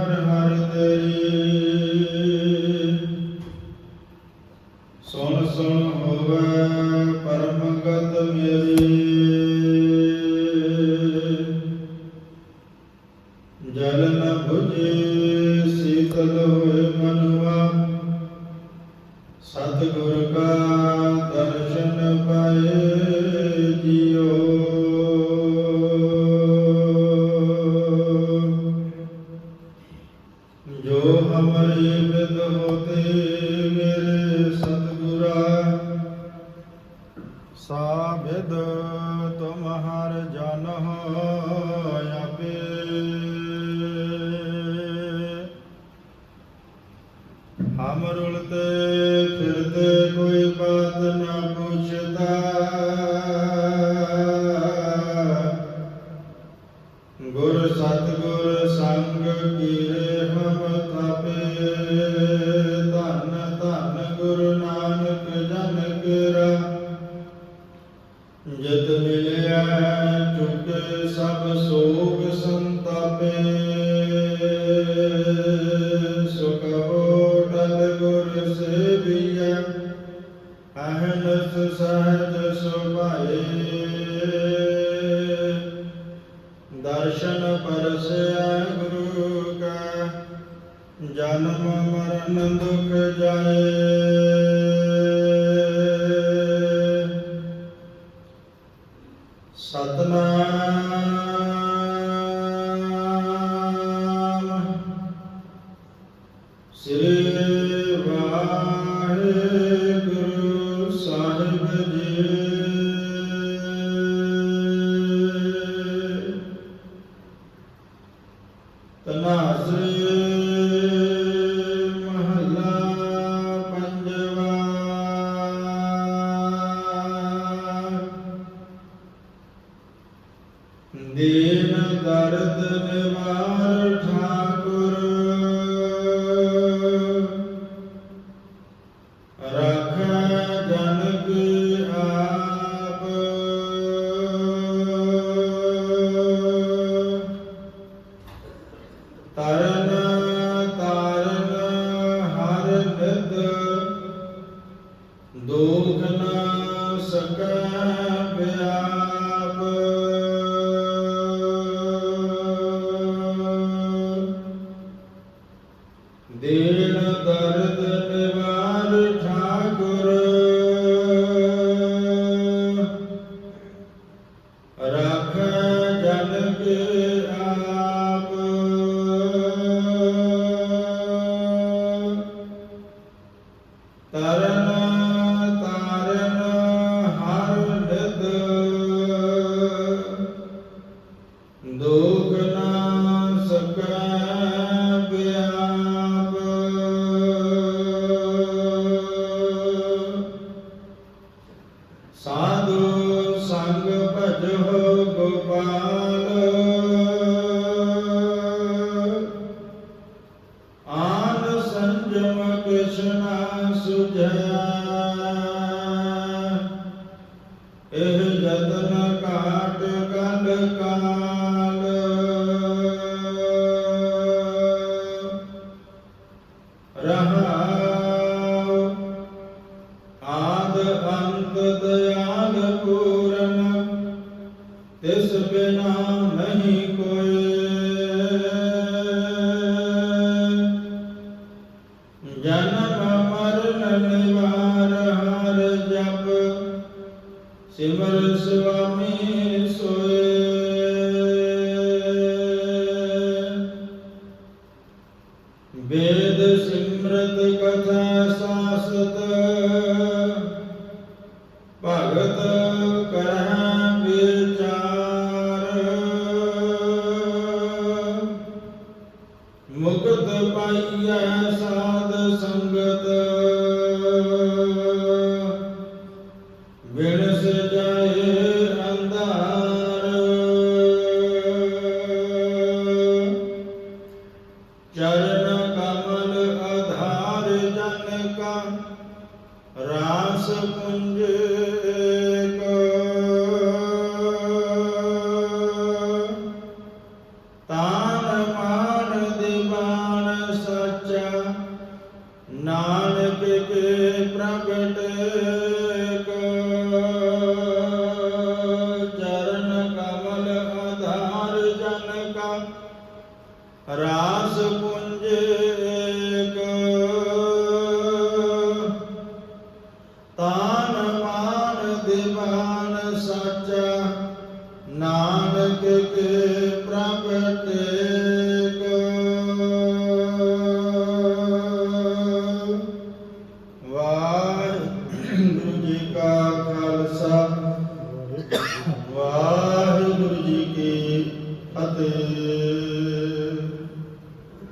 ਹਰ ਹਰ ਸੁਣ ਸੁਣ ਹੋਵੇ ਪਰਮ ਮੇਰੀ। ਜਲ ਨ ਸੀਤਲ ਹੋਏ ਸਤਿਗੁਰ ਸਾਬਿਦ ਤੁਮ ਹਰ ਜਨ ਆਪੇ। ਹਮ ਰੁਲਤੇ ਫਿਰਤੇ ਕੋਈ ਬਾਤ ਨਾ ਪੁੱਛਦਾ। ਗੁਰ ਸਤਗੁਰ ਸੰਗ ਕੀਰੇ ਹਮ ਤਪੇ ਮਿਲਿਆ ਚੁਕੇ ਸਭ ਸੋਗ ਸੰਤਾਪੇ। ਸੁਖ ਹੋਟਲ ਗੁਰ ਸੇਵੀਐ, ਅਹਨਸ ਸਹਜ ਸੁਭਾਏ। ਦਰਸ਼ਨ ਪਰਸੈ ਗੁਰੂ ਕਾ, ਜਨਮ ਮਰਨ ਦੁਖ ਜਾਏ। ਸਤਨਾਮ। ਦੀਨ ਦਰਦ ਨਿਵਾਰ ਠਾਕੁਰ। ਰਖੈ ਜਨ ਕੀ ਆਪ। ਤਰਨ ਤਾਰਨ ਹਰ ਨਿਤ ਦੁਖ ਨਾ ਸਕੈ ਬਿਆਪ ਦੀਨ ਦਰਦ ਨਿਵਾਰ ਠਾਕੁਰ। ਰਖ ਜਨ ਕੇ ਆਪ। ਤਰਨ ਕਲ ਕਾਲ ਰਹਾਉ ਆਦ ਅੰਤ ਦਇਆਲ ਪੂਰਨ ਤਿਸ ਬਿਨਾ ਨਹੀਂ ਕੋਈ ਜਨਮ ਮਰਨ ਨਿਵਾਰ ਹਰ ਜਪ ਸਿਮਰ ਸੁਆਮੀ ਸੋਏ ਵੇਦ ਸਿਮਰਤ ਕਥਾ ਸਾਸਤ। ਭਗਤ ਕਰਹਿ ਵਿਚਾਰ। ਮੁਕਤ ਪਾਈਐ ਸਾਧ ਸੰਗਤ। ਬਿਨ ਸਜਾਏ ਜਨ ਕਾ ਰਾਸ ਪੁੰਜ ਏਕ ਦੀਵਾਨ ਸੱਚਾ ਨਾਨਕ ਕੇ ਪ੍ਰਗਟ ਚਰਨ ਕਮਲ ਜਨ ਕਾ ਰਾਸ ਪੁੰਜ ਦੀਵਾਨ ਸਾਚਾ ਨਾਨਕ ਕੇ ਪ੍ਰਗਟ ਵਾਹਿਗੁਰੂ ਜੀ ਕਾ ਖਾਲਸਾ ਵਾਹਿਗੁਰੂ ਜੀ ਕੀ ਫਤਿਹ।